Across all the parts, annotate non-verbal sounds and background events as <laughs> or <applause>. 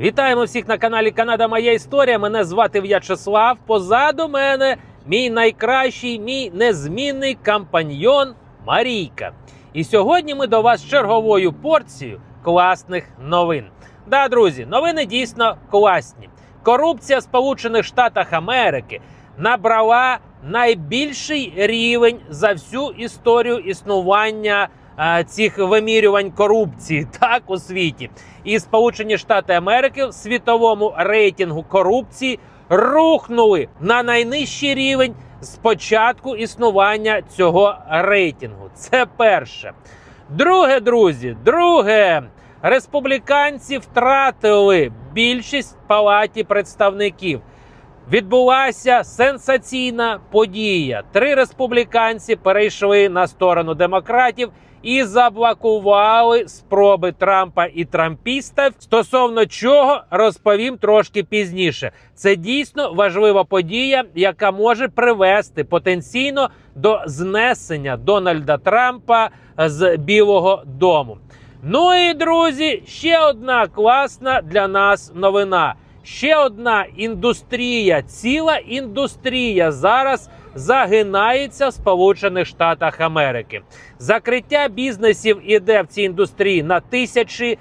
Вітаємо всіх на каналі Канада Моя Історія. Мене звати В'ячеслав. Позаду мене мій найкращий, мій незмінний компаньйон Марійка. І сьогодні ми до вас черговою порцією класних новин. Да, друзі, новини дійсно класні. Корупція Сполучених Штатах Америки набрала найбільший рівень за всю історію існування цих вимірювань корупції <laughs> так у світі. І Сполучені Штати Америки в світовому рейтингу корупції рухнули на найнижчий рівень з початку існування цього рейтингу. Це перше. Друге, друзі, друге. Республіканці втратили більшість палаті представників. Відбулася сенсаційна подія. Три республіканці перейшли на сторону демократів і заблокували спроби Трампа і трампістів. Стосовно чого розповім трошки пізніше. Це дійсно важлива подія, яка може привести потенційно до знесення Дональда Трампа з Білого Дому. Ну і друзі, ще одна класна для нас новина. Ще одна індустрія, ціла індустрія зараз загинається в Сполучених Штатах Америки. Закриття бізнесів іде в цій індустрії на тисячі,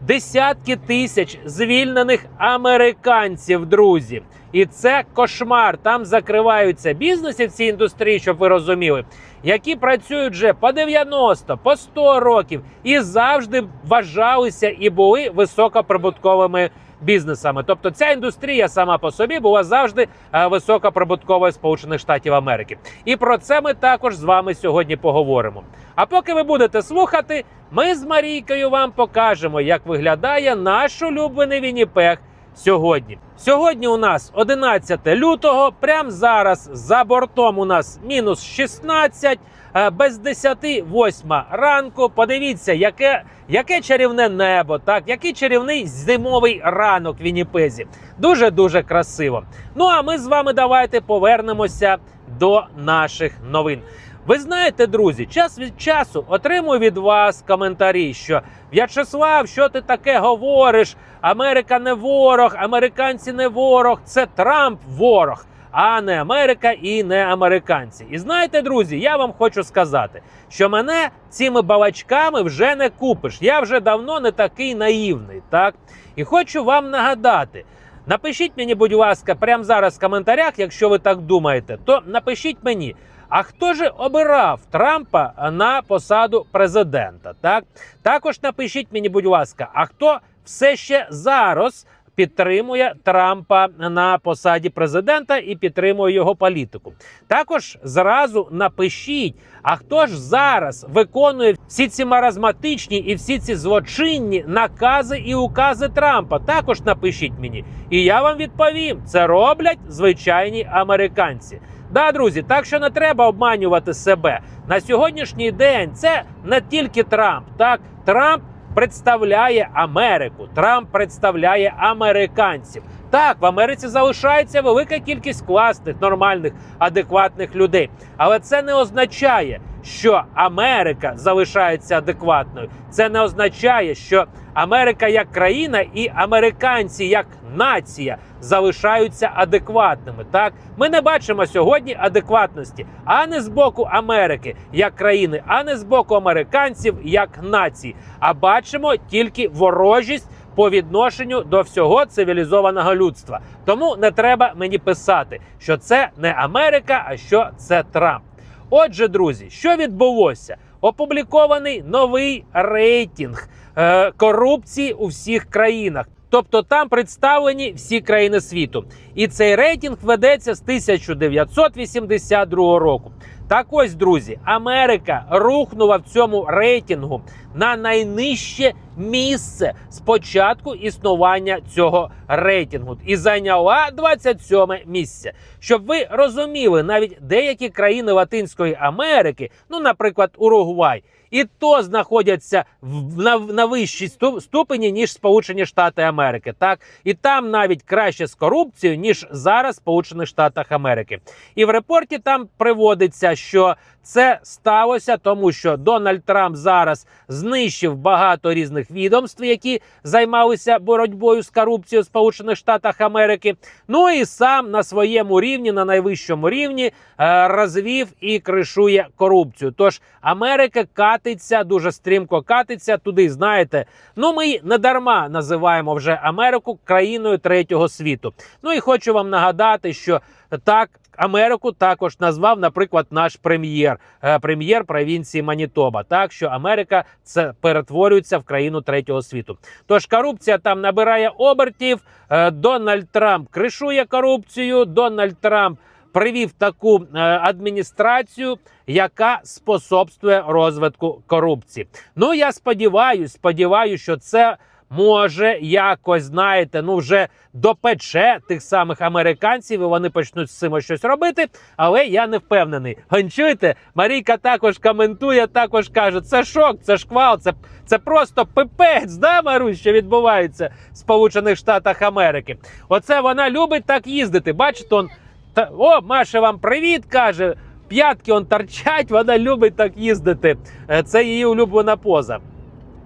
десятки тисяч звільнених американців, друзі. І це кошмар. Там закриваються бізнеси в цій індустрії, щоб ви розуміли, які працюють вже по 90, по 100 років і завжди вважалися і були високоприбутковими бізнесами. Тобто ця індустрія сама по собі була завжди е, високоприбутковою Сполучених Штатів Америки. І про це ми також з вами сьогодні поговоримо. А поки ви будете слухати, ми з Марійкою вам покажемо, як виглядає наш улюблений Вінніпех сьогодні. Сьогодні у нас 11 лютого. Прямо зараз за бортом у нас мінус 16, е, без 10 8 ранку. Подивіться, яке, яке чарівне небо, так, який чарівний зимовий ранок в Вінніпезі. Дуже дуже красиво. Ну а ми з вами давайте повернемося до наших новин. Ви знаєте, друзі, час від часу отримую від вас коментарі, що В'ячеслав, що ти таке говориш? Америка не ворог, американці не ворог, це Трамп ворог, а не Америка і не американці. І знаєте, друзі, я вам хочу сказати, що мене цими балачками вже не купиш. Я вже давно не такий наївний. Так і хочу вам нагадати. Напишіть мені, будь ласка, прямо зараз в коментарях, якщо ви так думаєте, то напишіть мені. А хто ж обирав Трампа на посаду президента? Так також напишіть мені, будь ласка, а хто все ще зараз підтримує Трампа на посаді президента і підтримує його політику? Також зразу напишіть, а хто ж зараз виконує всі ці маразматичні і всі ці злочинні накази і укази Трампа? Також напишіть мені, і я вам відповім: це роблять звичайні американці. Да, друзі, так що не треба обманювати себе на сьогоднішній день. Це не тільки Трамп. Так, Трамп представляє Америку. Трамп представляє американців. Так, в Америці залишається велика кількість класних, нормальних, адекватних людей. Але це не означає, що Америка залишається адекватною. Це не означає, що Америка як країна і американці як нація залишаються адекватними. Так, ми не бачимо сьогодні адекватності, а не з боку Америки як країни, а не з боку американців як нації. А бачимо тільки ворожість по відношенню до всього цивілізованого людства. Тому не треба мені писати, що це не Америка, а що це Трамп. Отже, друзі, що відбулося? Опублікований новий рейтинг е, корупції у всіх країнах. Тобто там представлені всі країни світу. І цей рейтинг ведеться з 1982 року. Так ось, друзі, Америка рухнула в цьому рейтингу на найнижче місце з початку існування цього рейтингу і зайняла 27 місце. Щоб ви розуміли, навіть деякі країни Латинської Америки, ну, наприклад, Уругвай, і то знаходяться в на, на вищій ступені ніж Сполучені Штати Америки. Так і там навіть краще з корупцією ніж зараз в Сполучених Штатах Америки. І в репорті там приводиться, що це сталося, тому що Дональд Трамп зараз знищив багато різних відомств, які займалися боротьбою з корупцією в Сполучених Штатах Америки. Ну і сам на своєму рівні, на найвищому рівні, е, розвів і кришує корупцію. Тож Америка катиться дуже стрімко катиться туди. Знаєте, ну ми не дарма називаємо вже Америку країною третього світу. Ну і хочу вам нагадати, що так. Америку також назвав, наприклад, наш прем'єр, е, прем'єр провінції Манітоба. Так що Америка це перетворюється в країну третього світу. Тож корупція там набирає обертів. Е, Дональд Трамп кришує корупцію. Дональд Трамп привів таку е, адміністрацію, яка способствує розвитку корупції. Ну я сподіваюся, сподіваюся, що це. Може, якось знаєте, ну вже допече тих самих американців, і вони почнуть з цим щось робити. Але я не впевнений. Гончуйте, Марійка також коментує, також каже: це шок, це шквал, це це просто пипець, да, Марусь, що відбувається в Сполучених Штатах Америки. Оце вона любить так їздити. Бачите, он та о, Маша, вам привіт каже. П'ятки он торчать, вона любить так їздити. Е, Це її улюблена поза.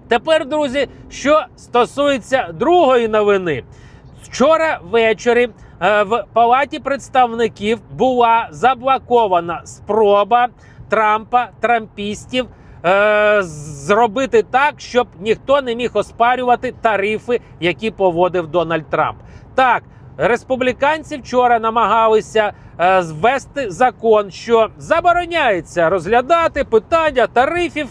Тепер, друзі, що стосується другої новини, вчора ввечері е, в палаті представників була заблокована спроба Трампа, трампістів. е, Зробити так, щоб ніхто не міг оспарювати тарифи, які поводив Дональд Трамп. Так, республіканці вчора намагалися е, звести закон, що забороняється розглядати питання тарифів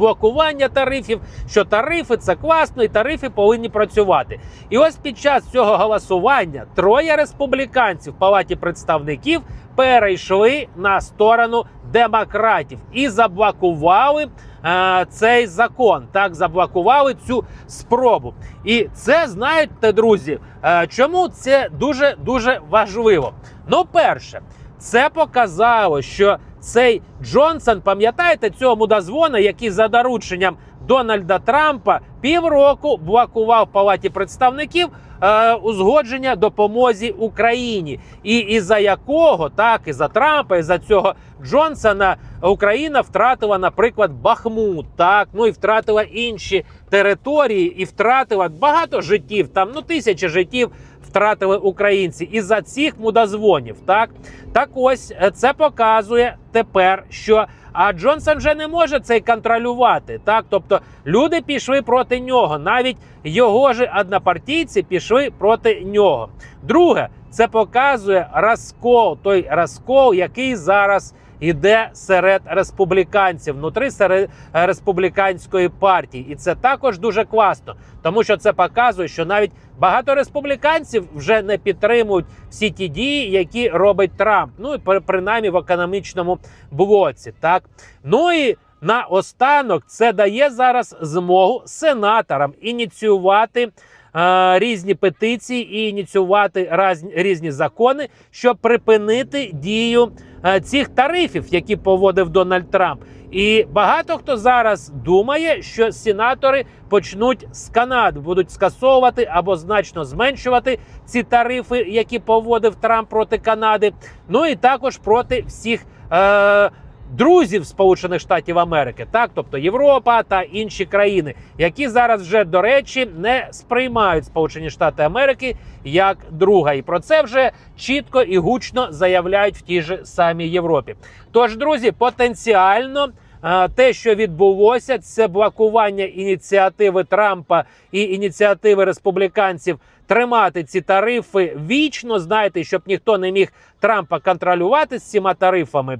блокування тарифів, що тарифи це класно, і тарифи повинні працювати. І ось під час цього голосування троє республіканців в палаті представників перейшли на сторону демократів і заблокували е, цей закон. Так заблокували цю спробу. І це знаєте, друзі, е, чому це дуже дуже важливо. Ну, перше, це показало, що цей Джонсон, пам'ятаєте цього мудозвона, який за дорученням Дональда Трампа півроку блокував палаті представників е, узгодження допомозі Україні, і із за якого так і за Трампа, і за цього Джонсона Україна втратила, наприклад, Бахмут, так ну і втратила інші території, і втратила багато життів. Там ну тисячі життів втратили українці із за цих мудозвонів. Так так ось е, це показує тепер, що а Джонсон вже не може це контролювати. Так, тобто люди пішли проти нього, навіть його ж однопартійці пішли проти нього. Друге, це показує розкол, той розкол, який зараз іде серед республіканців внутри серед е, республіканської партії, і це також дуже класно, тому що це показує, що навіть багато республіканців вже не підтримують всі ті дії, які робить Трамп. Ну і при- принаймні в економічному блоці. Так ну і наостанок це дає зараз змогу сенаторам ініціювати. Е, Різні петиції і ініціювати різні закони, щоб припинити дію е, цих тарифів, які поводив Дональд Трамп. І багато хто зараз думає, що сенатори почнуть з Канади, будуть скасовувати або значно зменшувати ці тарифи, які поводив Трамп проти Канади. Ну і також проти всіх. Е- Друзів Сполучених Штатів Америки, так тобто Європа та інші країни, які зараз вже до речі не сприймають Сполучені Штати Америки як друга, і про це вже чітко і гучно заявляють в тій же самій Європі. Тож, друзі, потенціально. е, Те, що відбулося, це блокування ініціативи Трампа і ініціативи республіканців тримати ці тарифи вічно. Знаєте, щоб ніхто не міг Трампа контролювати з цими тарифами.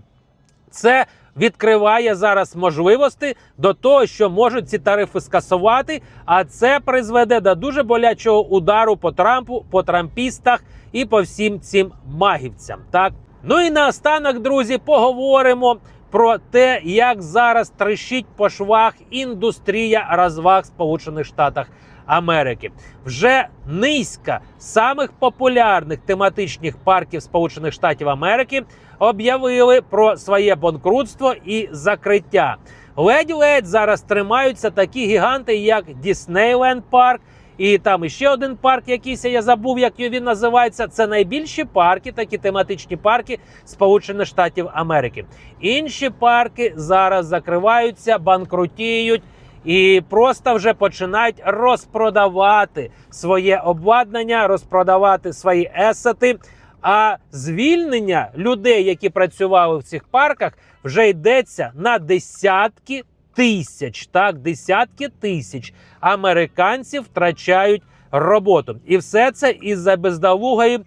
Це відкриває зараз можливості до того, що можуть ці тарифи скасувати. А це призведе до дуже болячого удару по Трампу, по трампістах і по всім цим магівцям. Так ну і наостанок, друзі, поговоримо. Про те, як зараз трещить по швах індустрія розваг Сполучених Штатах Америки, вже низка самих популярних тематичних парків Сполучених Штатів Америки об'явили про своє банкрутство і закриття. Ледь-ледь зараз тримаються такі гіганти, як Діснейленд Парк і там іще один парк, якийсь я забув, як він називається. Це найбільші парки, такі тематичні парки Сполучених Штатів Америки. Інші парки зараз закриваються, банкрутіють. І просто вже починають розпродавати своє обладнання, розпродавати свої есети. А звільнення людей, які працювали в цих парках, вже йдеться на десятки тисяч. Так, десятки тисяч американців втрачають роботу, і все це із-за бездолугої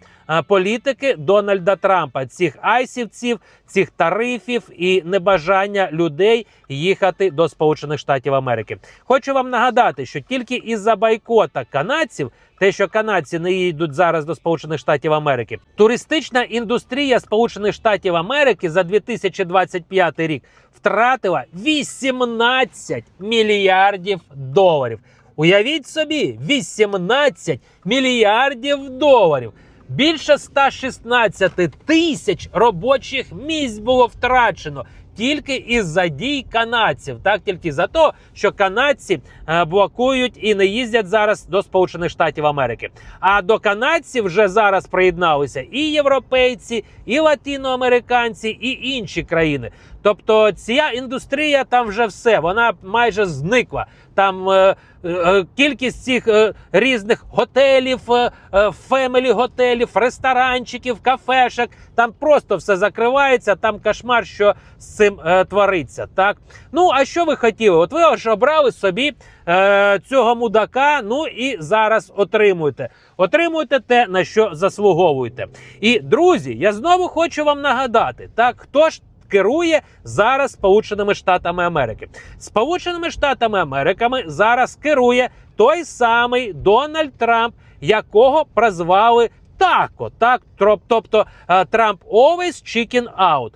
політики Дональда Трампа, цих айсівців, цих тарифів і небажання людей їхати до Сполучених Штатів Америки. Хочу вам нагадати, що тільки із-за бойкота канадців, те, що канадці не їдуть зараз до Сполучених Штатів Америки, туристична індустрія Сполучених Штатів Америки за 2025 рік втратила 18 мільярдів доларів. Уявіть собі, 18 мільярдів доларів. Більше 116 тисяч робочих місць було втрачено тільки із-за дій канадців. Так тільки за те, що канадці е, блокують і не їздять зараз до Сполучених Штатів Америки. А до канадців вже зараз приєдналися і європейці, і латиноамериканці, і інші країни. Тобто ця індустрія там вже все, вона майже зникла. Там е, е, кількість цих е, різних готелів, е, е, фемелі готелів, ресторанчиків, кафешок. Там просто все закривається. Там кошмар, що з цим е, твориться. Так ну а що ви хотіли? От ви ж обрали собі е, цього мудака. Ну і зараз отримуєте. Отримуєте те, на що заслуговуєте. І друзі, я знову хочу вам нагадати, так хто ж керує зараз Сполученими Штатами Америки. Сполученими Штатами Америками зараз керує той самий Дональд Трамп, якого прозвали Тако. Так, тобто е, Трамп always chicken out.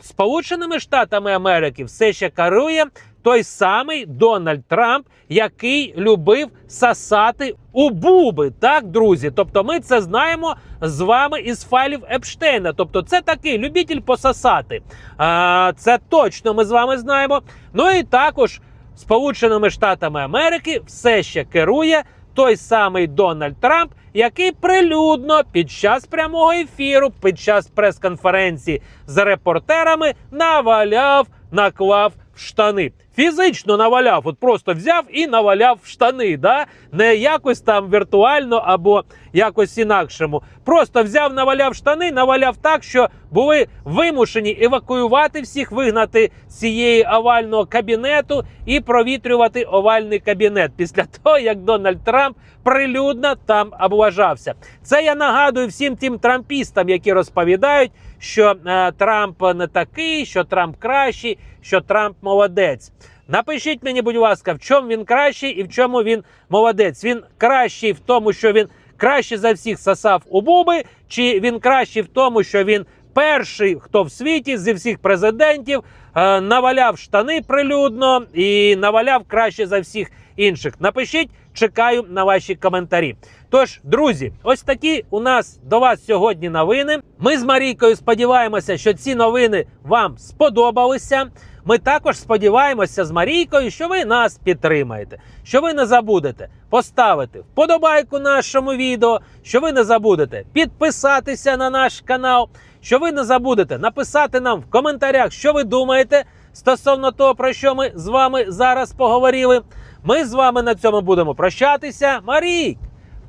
Сполученими Штатами Америки все ще керує той самий Дональд Трамп, який любив сасати у буби. Так, друзі. Тобто, ми це знаємо з вами із файлів Епштейна. Тобто, це такий любитель посасати. А, це точно ми з вами знаємо. Ну і також Сполученими Штатами Америки все ще керує той самий Дональд Трамп, який прилюдно під час прямого ефіру, під час прес-конференції з репортерами наваляв, наклав штани. Фізично наваляв, от просто взяв і наваляв в штани, да? не якось там віртуально або якось інакшому. Просто взяв, наваляв штани, наваляв так, що були вимушені евакуювати всіх, вигнати цієї овального кабінету і провітрювати овальний кабінет після <laughs> того, як Дональд Трамп прилюдно там облажався. Це я нагадую всім тим трампістам, які розповідають, що е, Трамп не такий, що Трамп кращий, що Трамп молодець. Напишіть мені, будь ласка, в чому він кращий і в чому він молодець. Він кращий в тому, що він краще за всіх сосав у буби, чи він кращий в тому, що він перший, хто в світі зі всіх президентів е, наваляв штани прилюдно і наваляв краще за всіх інших. Напишіть, чекаю на ваші коментарі. Тож, друзі, ось такі у нас до вас сьогодні новини. Ми з Марійкою сподіваємося, що ці новини вам сподобалися. Ми також сподіваємося з Марійкою, що ви нас підтримаєте, що ви не забудете поставити вподобайку нашому відео, що ви не забудете підписатися на наш канал, що ви не забудете написати нам в коментарях, що ви думаєте стосовно того, про що ми з вами зараз поговорили. Ми з вами на цьому будемо прощатися. Марій,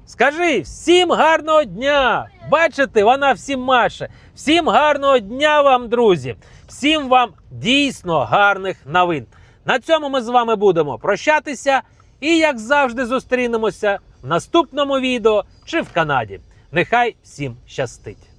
скажи всім гарного дня! Бачите, вона всім маше. Всім гарного дня вам, друзі! Всім вам дійсно гарних новин. На цьому ми з вами будемо прощатися. І, як завжди, зустрінемося в наступному відео чи в Канаді. Нехай всім щастить!